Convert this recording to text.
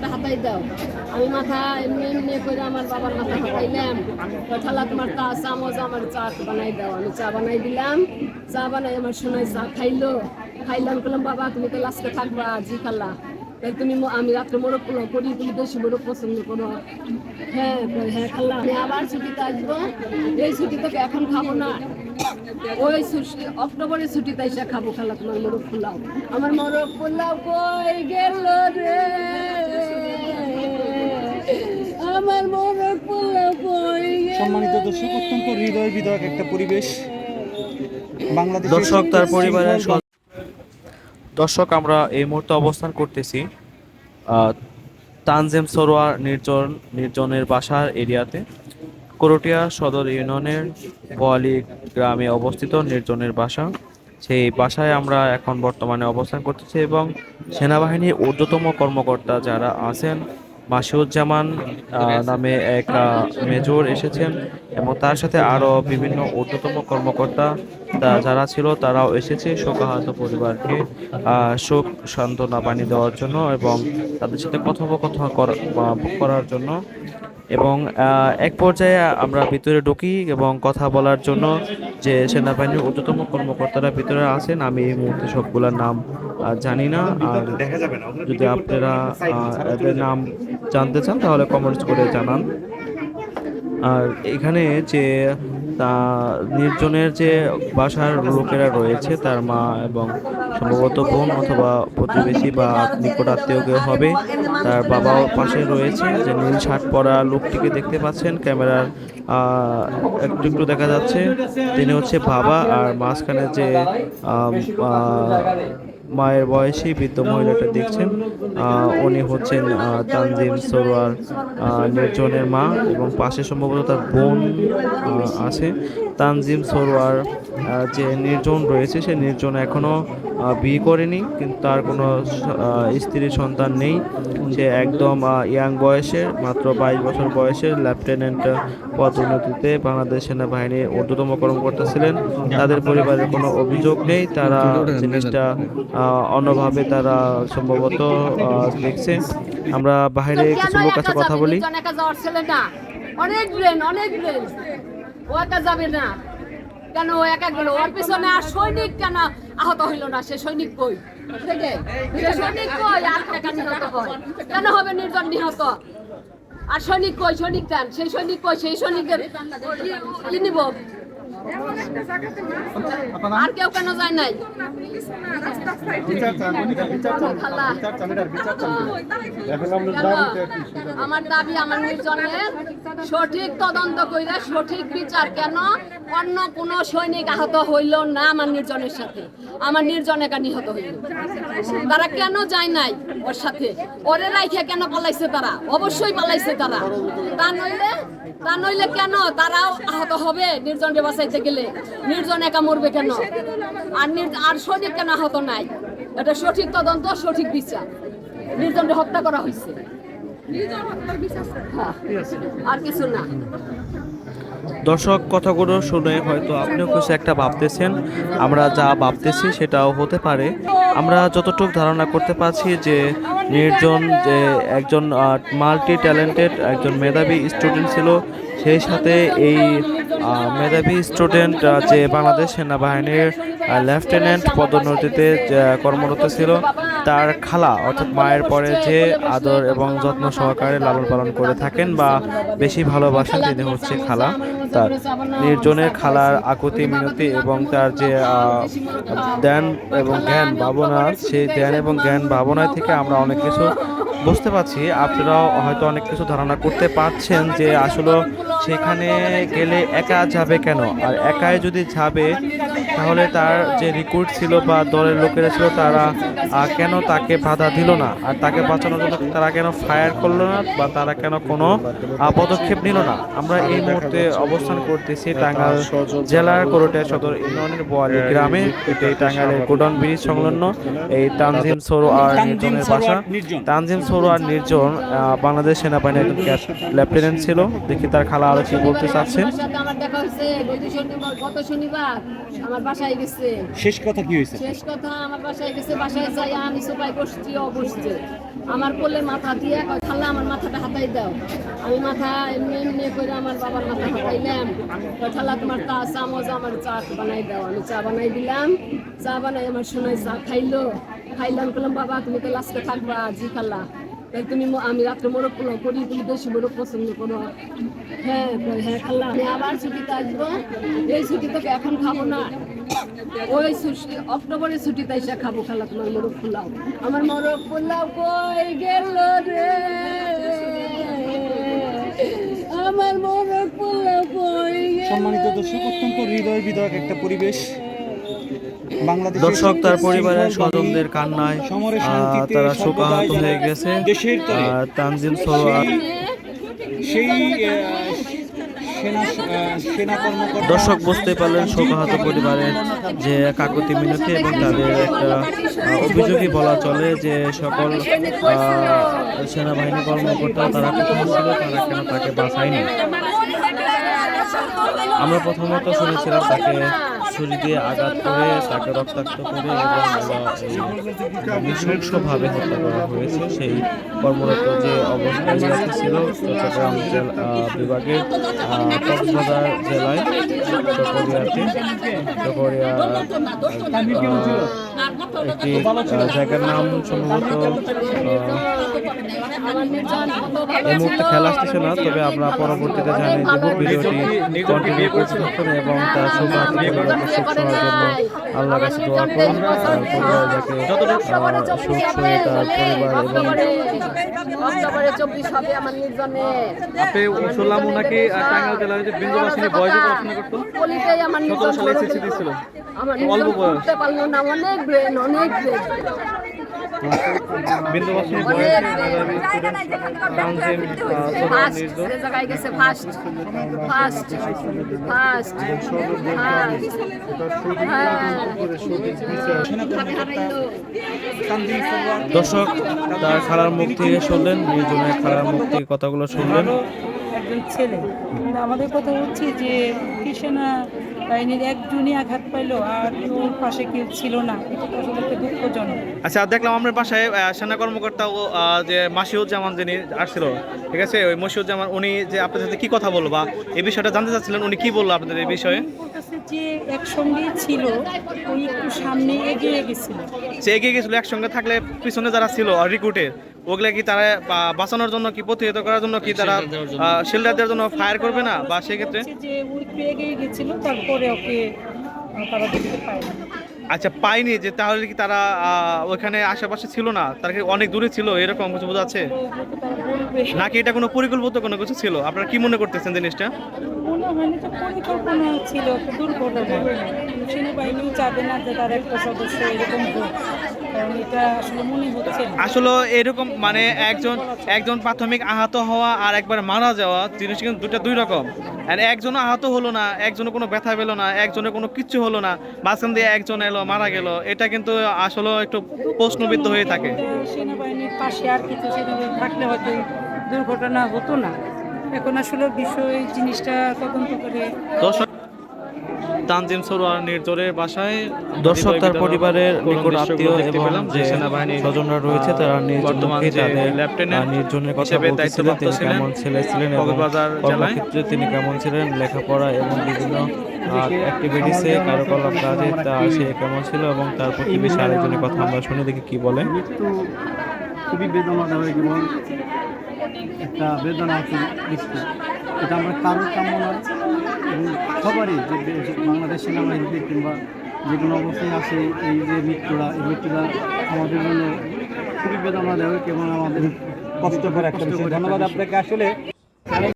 মাথাটা হাতাই দাও। আমি মাথা এমনি এমনি করে আমার বাবার মাথা হাতাইলাম। খালা তোমার তা চামচ আমার চা বানাই দাও। আমি চা বানাই দিলাম। চা বানাই আমার সোনাই চা খাইলো। খাইলাম বললাম বাবা, তুমি তো লাস্টে থাকবা, জি খালা। তাই তুমি আমি রাত্রে মোরগ পোলাও করি, তুমি বেশি মোরগ পছন্দ করো। হ্যাঁ হ্যাঁ খালা, আমি আবার ছুটিতে আসব। এই ছুটি তোকে এখন খাব না। ওই ছুটি, অক্টোবরের ছুটিতে এসে খাব খালা তোমার মোরগ পোলাও। আমার মোরগ পোলাও কই গেল রে? আমার সম্মানিত দর্শক অত্যন্ত হৃদয় বিদয়ক একটা পরিবেশ। বাংলাদেশ দর্শক তার পরিবারের দর্শক আমরা এই মুহূর্তে অবস্থান করতেছি তানজেম সরোয়ার নির্জন নির্জনের বাসার এরিয়াতে। করটিয়া সদর ইউনিয়নের বোয়ালি গ্রামে অবস্থিত নির্জনের বাসা। সেই বাসায় আমরা এখন বর্তমানে অবস্থান করতেছি এবং সেনাবাহিনীর ঊর্ধ্বতম কর্মকর্তা যারা আছেন মাসিউজ্জামান নামে এক মেজর এসেছেন এবং তার সাথে আরও বিভিন্ন ঊর্ধ্বতম কর্মকর্তা যারা ছিল তারাও এসেছে শোকাহত পরিবারকে শোক সান্ত্বনা পানি দেওয়ার জন্য এবং তাদের সাথে কথোপকথন করা- করার জন্য। এবং এক পর্যায়ে আমরা ভিতরে ঢুকি এবং কথা বলার জন্য যে সেনাবাহিনীর ঊর্ধ্বতম কর্মকর্তারা ভিতরে আছেন আমি এই মুহূর্তে সবগুলোর নাম জানি না। আর দেখা যাবে না যদি আপনারা এদের নাম জানতে চান তাহলে কমেন্টস করে জানান। আর এখানে যে তা নির্জনের যে বাসার লোকেরা রয়েছে, তার মা এবং সম্ভবত বোন অথবা প্রতিবেশী বা নিকট আত্মীয় কেউ হবে, তার বাবাও পাশে রয়েছে। যে নীল শার্ট পরা লোকটিকে দেখতে পাচ্ছেন, ক্যামেরার একটু একটু দেখা যাচ্ছে। তিনি হচ্ছে বাবা, আর মাঝখানে যে মায়ের বয়সী বৃদ্ধ মহিলাটা দেখছেন। উনি হচ্ছেন তানজিম সরোয়ার নির্জনের মা এবং পাশে সম্ভবত তার বোন আছে। তানজিম সরোয়ার যে নির্জন রয়েছে, সে নির্জন এখনও বিয়ে করেনি, কিন্তু তার কোনো স্ত্রী সন্তান নেই। সে একদম ইয়াং বয়সের মাত্র বাইশ বছর বয়সের লেফটেন্যান্ট পদোন্নতিতে বাংলাদেশ সেনাবাহিনীর ঊর্ধ্বতম কর্মকর্তা ছিলেন। তাদের পরিবারের কোনো অভিযোগ নেই। তারা জিনিসটা অন্যভাবে তারা সম্ভবত দেখছে। আমরা বাইরে কিছু লোক কাছে কথা বলি। অনেক ব্রেন অনেক ব্রেন ও একা যাবে না। কেন ও একা গেল ওর পিছনে আর সৈনিক কেন আহত হইল না? সে সৈনিক কই? সেটাই। সৈনিক কই? আর একা নিহত হয়? কেন হবে নির্জন নিহত? আর সৈনিক কই? সৈনিক কেন? সেই সৈনিক কই? সেই সৈনিকের নিব। আর কেউ কেন যায় নাই? আমার দাবি, আমার নির্জনের সঠিক তদন্ত কইরা সঠিক বিচার কেন অন্য কোন সৈনিক আহত হইল না আমার নির্জনের সাথে? আমার নির্জন নিহত হইল? তারা কেন যায় নাই ওর সাথে? ওরে রাইখে কেন পালাইছে তারা? অবশ্যই পালাইছে তারা। তা নইলে তা নইলে কেন তারাও আহত হবে? নির্জনকে বাঁচাইতে গেলে নির্জন একা মরবে কেন? আর আর সঠিক কেন আহত নাই? এটা সঠিক তদন্ত সঠিক বিচার। নির্জনকে হত্যা করা হয়েছে। হ্যাঁ, আর কিছু না। দর্শক কথাগুলো শুনে হয়তো আপনিও কিছু একটা ভাবতেছেন। আমরা যা ভাবতেছি সেটাও হতে পারে। আমরা যতটুকু ধারণা করতে পারছি যে নির্জন যে একজন মাল্টি ট্যালেন্টেড একজন মেধাবী স্টুডেন্ট ছিল, সেই সাথে এই মেধাবী স্টুডেন্ট যে বাংলাদেশ সেনাবাহিনীর লেফটেন্যান্ট পদোন্নতিতে কর্মরত ছিল তার খালা, অর্থাৎ মায়ের পরে যে আদর এবং যত্ন সহকারে লালন পালন করে থাকেন বা বেশি ভালোবাসেন, তিনি হচ্ছে খালা। তার নির্জনের খালার আকুতি, মিনতি এবং তার যে ধ্যান এবং জ্ঞান ভাবনা, সেই ধ্যান এবং জ্ঞান ভাবনা থেকে আমরা অনেক কিছু বুঝতে পারছি। আপনারাও হয়তো অনেক কিছু ধারণা করতে পারছেন যে আসলে সেখানে গেলে একা যাবে কেন? আর একাই যদি যাবে তাহলে তার যে রিক্রুট ছিল বা দলের লোকেরা ছিল তারা কেন তাকে বাধা দিল না? আর তাকে বাঁচানোর জন্য তারা কেন ফায়ার করল না বা তারা কেন কোনো পদক্ষেপ নিল না? আমরা এই মুহূর্তে অবস্থান করতেছি টাঙ্গাইল জেলার করটিয়া সদর ইউনিয়নের বোয়ালি গ্রামে। এই টাঙ্গাইলের গোডাউন ব্রিজ সংলগ্ন। এই তানজিম সরো আর নির্জনের বাসা। নির্জন। তানজিম সরোয়ার নির্জন বাংলাদেশ সেনাবাহিনীর একজন লেফটেন্যান্ট ছিল। দেখি তার খালা আরও কি বলতে চাচ্ছে। ওর সাথে আমার দেখা হয়েছে গত শনিবার গত শনিবার আমার বাসায় গেছে। শেষ কথা কি হয়েছে? শেষ কথা আমার বাসায় গেছে বাসায় যাই আমি সবাই বসছি ও বসছে আমার কোলে মাথা দিয়ে কয় খালা আমার মাথাটা হাতাই দাও। আমি মাথা এমনি এমনি করে আমার বাবার মাথা হাতাইলাম। খালা তোমার তা চামচ আমার চা বানাই দাও। আমি চা বানাই দিলাম। চা বানাই আমার শোনাই চা খাইলো। খাইলাম বললাম বাবা তুমি তো লাস্টে থাকবা জি খালা। তাই তুমি আমি রাত্রে মোরগ পোলাও করি তুমি বেশি মোরগ পছন্দ করো। হ্যাঁ হ্যাঁ খাল্লা আমি আবার ছুটিতে আসব। এই ছুটি তোকে এখন খাব না। ওই ছুটি অক্টোবরের ছুটিতে এসে খাব খালা তোমার মোরগ পোলাও। আমার মোরগ পোলাও কই গেল রে? আমার মোরগ পোলাও কই গেল সম্মানিত দর্শক অত্যন্ত হৃদয় বিদয়ক একটা পরিবেশ। দর্শক তার পরিবারের স্বজনদের কান্নায় তারা শোকাহত হয়ে গেছে। তানজিম সরোয়ার। সেই দর্শক বুঝতে পারলেন শোকাহত পরিবারের যে কাকতি মিনতি এবং তাদের একটা অভিযোগই বলা চলে যে সকল সেনাবাহিনী কর্মকর্তা তারা কোথায় ছিল তারা কেন তাকে বাঁচায়নি আমরা প্রথমত শুনেছিলাম তাকে ছুরি দিয়ে আঘাত করে তাকে রক্তাক্ত করে নৃশংসভাবে হত্যা করা হয়েছে। সেই কর্মরত যে অবস্থায় ছিল চট্টগ্রাম আহ, কক্সবাজার জেলায় চকরিয়াতে চকরিয়া একটি জায়গার নাম সম্ভবত এই মুহূর্তে খেলা আসতেছে না তবে আমরা পরবর্তীতে জানিয়ে দেবো ভিডিওটি কন্টিনিউ করতে এবং তার পরিবারকে সুখ সহার জন্য আল্লাহ কাছে দোয়া করুন তার পরিবার সুখ সয়ে তার পরিবার এবং অক্টোবরে চব্বিশ হবে আমার নির্জনে। আপনি শুনলাম ওনাকে টাঙ্গাইল জেলার যে বিন্দুবাসিনী বয়সে পড়াশোনা করতো কলিটাই সালে SSC দিয়েছিল? অল্প বয়স। করতে পারল না অনেক অনেক বয়সে মেধাবী দর্শক তার খালার মুখ থেকে শুনলেন নির্জনের খালার মুখ থেকে কথাগুলো শুনলেন। একজন ছেলে। আমাদের কথা হচ্ছে যে কৃষণা বাহিনীর একজনই আঘাত পাইলো আর ওর পাশে কেউ ছিল না। এটা তো আসলে একটা দুঃখজনক। আচ্ছা দেখলাম আমার বাসায় সেনা কর্মকর্তা ও যে মাসিউজ্জামান যিনি আসছিল ঠিক আছে? ওই মসিউজ্জামান উনি যে আপনাদের সাথে কি কথা বলব বা এই বিষয়টা জানতে চাচ্ছিলেন উনি কি বলল আপনাদের এই বিষয়ে? যে একসঙ্গেই ছিল ওই একটু সামনে এগিয়ে গেছিল। সে এগিয়ে গেছিল একসঙ্গে থাকলে পিছনে যারা ছিল রিক্রুটের ওগুলা কি তারা বা- বাঁচানোর জন্য কি প্রতিহত করার জন্য কি তারা শিল্ডার দেওয়ার জন্য। ফায়ার করবে না বা সেক্ষেত্রে? যে ও একটু এগিয়ে তারপরে ওকে তারা দেখতে পায় না। আচ্ছা পাইনি যে তাহলে কি তারা ওখানে আশেপাশে ছিল না? তারা কি অনেক দূরে ছিল এরকম কিছু বোঝাচ্ছে বলবে। নাকি এটা কোনো পরিকল্পিত কোনো কিছু ছিল? আপনারা কি মনে করতেছেন জিনিসটা? না যে পরিকল্পনা ছিল সেনাবাহিনীও চাবে না যে তার একটা সদস্য এরকম আসলে এরকম মানে একজন একজন প্রাথমিক আহত হওয়া আর একবার মারা যাওয়া জিনিস কিন্তু দুটা দুই রকম। আর একজন আহত হলো না একজনের কোনো ব্যথা পেল না একজনের কোনো কিচ্ছু হলো না মাঝখান দিয়ে একজন এলো মারা গেল এটা কিন্তু আসলে একটু প্রশ্নবিদ্ধ হয়ে থাকে। সেনাবাহিনীর পাশে আর কিছু সেনাবাহিনী থাকলে হয়তো দুর্ঘটনা হতো না। এখন আসলে বিষয় জিনিসটা তদন্ত করে দর্শক তানজিম সরোয়ার নির্জরের বাসায় দর্শক তার পরিবারের নিকট আত্মীয় এবং যে যে সেনাবাহিনীর স্বজনরা রয়েছে তারা নিজ বর্তমান তাদের নির্জনের কথা দায়িত্বপ্রাপ্ত তিনি কেমন ছেলে ছিলেন এবং কর্মক্ষেত্রে তিনি কেমন ছিলেন লেখাপড়া এবং বিভিন্ন অ্যাক্টিভিটিসে কার্যকলাপ কাজে তা সে কেমন ছিল এবং তার প্রতিবেশী আরেকজনের কথা আমরা শুনে দেখি কি বলে মৃত্যু খুবই বেদনাদায়ক এবং একটা মৃত্যু এটা আমরা কারোর কাম্য সবারই যে বাংলাদেশ সেনাবাহিনীতে কিংবা যে কোনো অবস্থায় আছে এই যে মৃত্যুরা এই মৃত্যুরা আমাদের জন্য খুবই বেদনাদায়ক এবং আমাদের কষ্টকর একটা বিষয়। ধন্যবাদ আপনাকে। আসলে